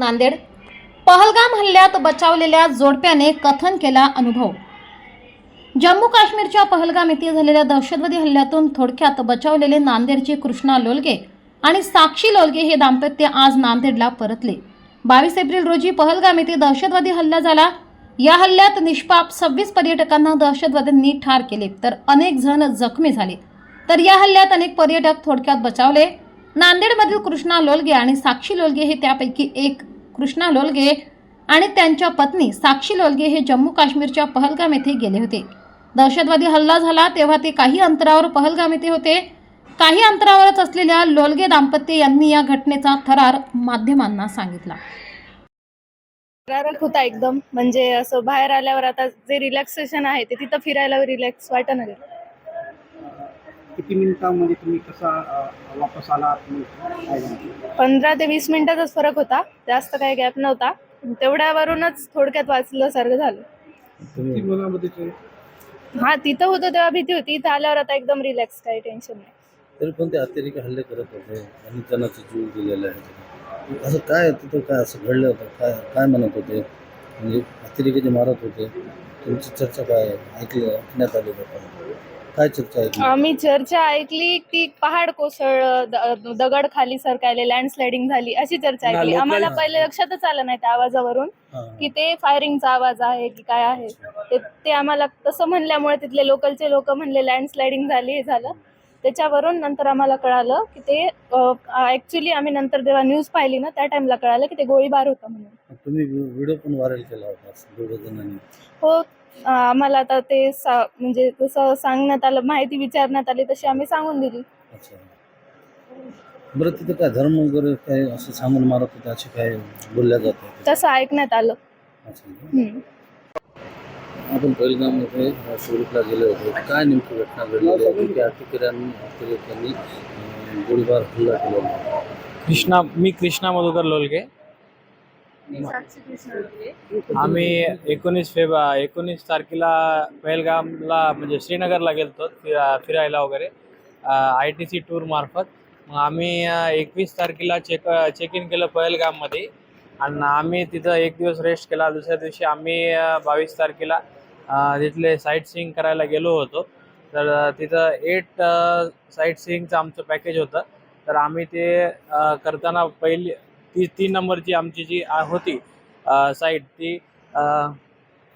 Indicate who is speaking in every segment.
Speaker 1: नांदेड. पहलगाम हल्ल्यात बचावलेल्या जोडप्याने कथन केला अनुभव. जम्मू काश्मीरच्या पहलगाम येथे झालेल्या दहशतवादी हल्ल्यातून थोडक्यात बचावलेले नांदेडचे कृष्णा लोलगे आणि साक्षी लोलगे हे दाम्पत्य आज नांदेडला परतले. बावीस एप्रिल रोजी पहलगाम येथे दहशतवादी हल्ला झाला. या हल्ल्यात निष्पाप सव्वीस पर्यटकांना दहशतवाद्यांनी ठार केले तर अनेक जण जखमी झाले. तर या हल्ल्यात अनेक पर्यटक थोडक्यात बचावले. नांदेडमधील कृष्णा लोलगे आणि साक्षी लोलगे हे त्यापैकी एक. कृष्णा लोलगे आणि त्यांच्या पत्नी साक्षी लोलगे हे जम्मू काश्मीरच्या पहलगाम येथे गेले होते. दहशतवादी हल्ला झाला तेव्हा ते काही अंतरावर पहलगाम येथे होते. काही अंतरावरच असलेल्या लोलगे दाम्पत्य यांनी या घटनेचा थरार माध्यमांना सांगितला.
Speaker 2: होता एकदम. म्हणजे असं बाहेर आल्यावर आता जे रिलॅक्सेशन आहे ते तिथं फिरायला रिलॅक्स वाटणं गेलं
Speaker 3: किती मिनिटांमध्ये तुम्ही कसा अ, वापस आला?
Speaker 2: पंधरा ते वीस मिनिटाचाच फरक होता. जास्त काही गॅप नव्हता. तेवढ्यावरूनच थोडक्यात वाचल्यासारखं झालं.
Speaker 3: किती मुलामध्ये ते?
Speaker 2: हा तिथं होतं तेव्हा भीती होती. इथं आल्यावर आता एकदम रिलॅक्स काही टेन्शन नाही.
Speaker 4: तरी पण ते अतिरेकी हल्ले करत होते. आणि जणांचा जीव दिलेला आहे असं काय तिथं काय असं घडलं होतं? काय काय म्हणत होते? म्हणजे अतिरेकी जे मारत होते. तुमची चर्चा काय? ऐकली ऐकण्यात आली का? काय चर्चा ऐकली
Speaker 2: आम्ही चर्चा ऐकली की पहाड कोसळ द- दगड खाली सरकायले लँडस्लायडिंग झाली अशी चर्चा
Speaker 4: ना,
Speaker 2: ऐकली.
Speaker 4: लोकल-
Speaker 2: आम्हाला पहिले लक्षातच आलं नाही त्या आवाजावरून
Speaker 4: हां.
Speaker 2: की ते फायरिंगचा आवाज आहे की काय आहे. ते ते आम्हाला तसं म्हणल्यामुळे तिथले लोकलचे लोक म्हणले लँडस्लायडिंग झाली हे झालं. त्याच्यावरून नंतर आम्हाला कळालं की ते ऍक्च्युली आम्ही नंतर जेव्हा न्यूज पाहिली ना त्या टाइमला कळालं की ते गोळीबार होता म्हणून.
Speaker 4: तुम्ही व्हिडिओ पण व्हायरल केला होता असं दोघं जणांनी.
Speaker 2: हो आम्हाला आता ते सा म्हणजे जसं सांगण्यात आलं माहिती विचारण्यात आली तशी आम्ही सांगून दिली.
Speaker 4: अच्छा. बरं तिथं काय धर्म वगैरे काय असं सांगून मारत होते असे काय बोलल्या जाते
Speaker 2: तसं ऐकण्यात आलं.
Speaker 4: अच्छा.
Speaker 2: हम्म.
Speaker 4: आपण पहिलगाममध्ये सुरतला गेले होते. काय नेमकी घटना घडली होती? की अतिरेक्यांनी अतिरेक्यांनी अं, गोळीबार हल्ला केला होता.
Speaker 5: कृष्णा मी कृष्णा मधुकर लोलगे. आम्ही एकोणीस फेब एकोणीस तारखेला पहलगामला म्हणजे श्रीनगरला गेलतो फिरा फिरायला वगैरे आय टी सी टूर मार्फत. मग आम्ही एकवीस तारखेला चेक चेक इन केलं पहलगाममध्ये. आणि आम्ही तिथं एक दिवस रेस्ट केला. दुसऱ्या दिवशी आम्ही बावीस तारखेला तिथले साईट सीईंग करायला गेलो होतो. तर तिथं एट साईट सीईंगचं आमचं पॅकेज होतं. तर आम्ही ते करताना पहिली ती तीन नंबरची आमची जी होती साईट ती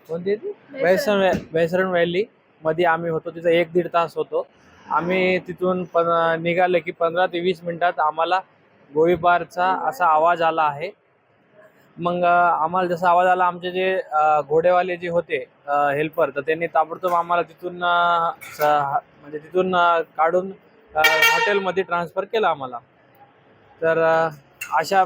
Speaker 5: कोणती ती? वैसरण व्हॅली मध्ये आम्ही होतो तिथं एक दीड तास होतो. आम्ही तिथून पण निघाले की पंधरा ते वीस मिनिटात आम्हाला गोळीबारचा असा आवाज आला आहे. मग आम्हाला जसा आवाज आला आमचे जे घोडेवाले जे होते हेल्पर तर त्यांनी ताबडतोब आम्हाला तिथून म्हणजे तिथून काढून हॉटेलमध्ये ट्रान्सफर केलं आम्हाला. तर अशा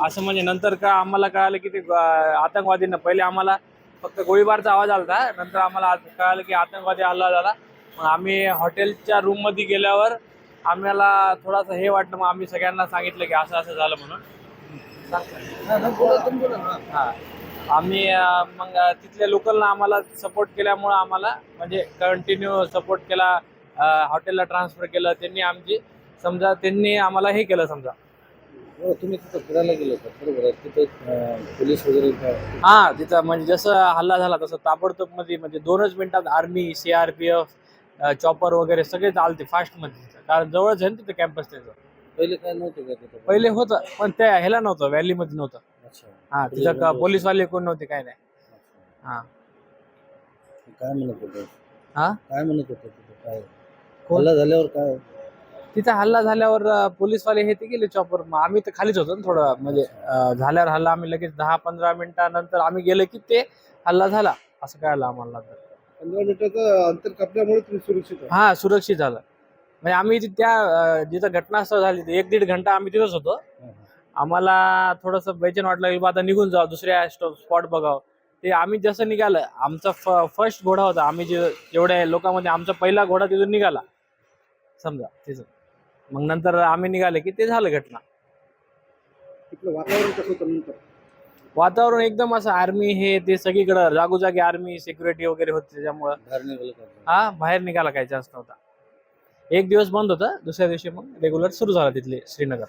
Speaker 5: असं म्हणजे नंतर का आम्हाला कळालं की ते आतंकवादींना आतंकवादीनं पहिले आम्हाला फक्त गोळीबारचा आवाज आला होता नंतर आम्हाला आत- कळालं की आतंकवादी हल्ला झाला. मग आम्ही हॉटेलच्या रूममध्ये गेल्यावर आम्हाला थोडासा हे वाटलं मग आम्ही सगळ्यांना सांगितलं की असं असं झालं म्हणून. हां. आम्ही मग तिथल्या लोकलनं आम्हाला सपोर्ट केल्यामुळं आम्हाला म्हणजे कंटिन्यू सपोर्ट केला हॉटेलला ट्रान्सफर केलं त्यांनी आमची समजा त्यांनी आम्हाला हे केलं समजा.
Speaker 4: हो तुम्ही तिथं फिरायला गेलो होता बरोबर आहे. तिथं अं, पोलीस वगैरे
Speaker 5: हा तिथं म्हणजे जसं हल्ला झाला तसं ताबडतोबमध्ये म्हणजे दोनच मिनिटात army C R P F chopper वगैरे सगळे चालते फास्टमध्ये तिथं. कारण जवळच आहे ना तिथं कॅम्पस त्याचं.
Speaker 4: पहिले काय नव्हतं का तिथं?
Speaker 5: पहिले होतं पण त्या ह्याला नव्हतं व्हॅलीमध्ये नव्हतं.
Speaker 4: अच्छा.
Speaker 5: हा तिथं का पोलीसवाले कोण नव्हते काय नाही. हा.
Speaker 4: काय म्हणत होते?
Speaker 5: हा?
Speaker 4: काय म्हणत होते तिथं? काय?
Speaker 5: कोण?
Speaker 4: हल्ला झाल्यावर काय?
Speaker 5: तिथं हल्ला झाल्यावर पोलीसवाले हे ते गेले चॉपर मग आम्ही तर खालीच होतो ना थोडं म्हणजे झाल्यावर हल्ला आम्ही लगेच दहा पंधरा मिनिटानंतर आम्ही गेलो की ते हल्ला झाला. असं कळालं आम्हाला नंतर.
Speaker 3: पंधरा मिनिटाचं अंतर कापल्यामुळे तुम्ही सुरक्षित
Speaker 5: हा सुरक्षित झालं. म्हणजे आम्ही त्या जिथं घटनास्थळ झाली एक दीड घंटा आम्ही तिथंच होतो. आम्हाला थोडंसं बेचैन वाटलं की बा आता निघून जाऊ दुसऱ्या स्पॉट बघावं. ते आम्ही जसं निघालं आमचा फर्स्ट घोडा होता. आम्ही जे जेवढ्या लोकांमध्ये आमचा पहिला घोडा तिथून निघाला. समजा तिथं. मग नंतर आम्ही निघाले की ते झालं घटना.
Speaker 3: तिथलं वातावरण कसं होतं नंतर?
Speaker 5: वातावरण एकदम असं आर्मी हे ते सगळीकडं जागोजागी आर्मी सिक्युरिटी वगैरे होते त्याच्यामुळं.
Speaker 4: बाहेर निघालं का?
Speaker 5: हा बाहेर निघाला काही चान्स नव्हता. एक दिवस बंद होता दुसऱ्या दिवशी मग रेग्युलर सुरू झाला तिथले श्रीनगर.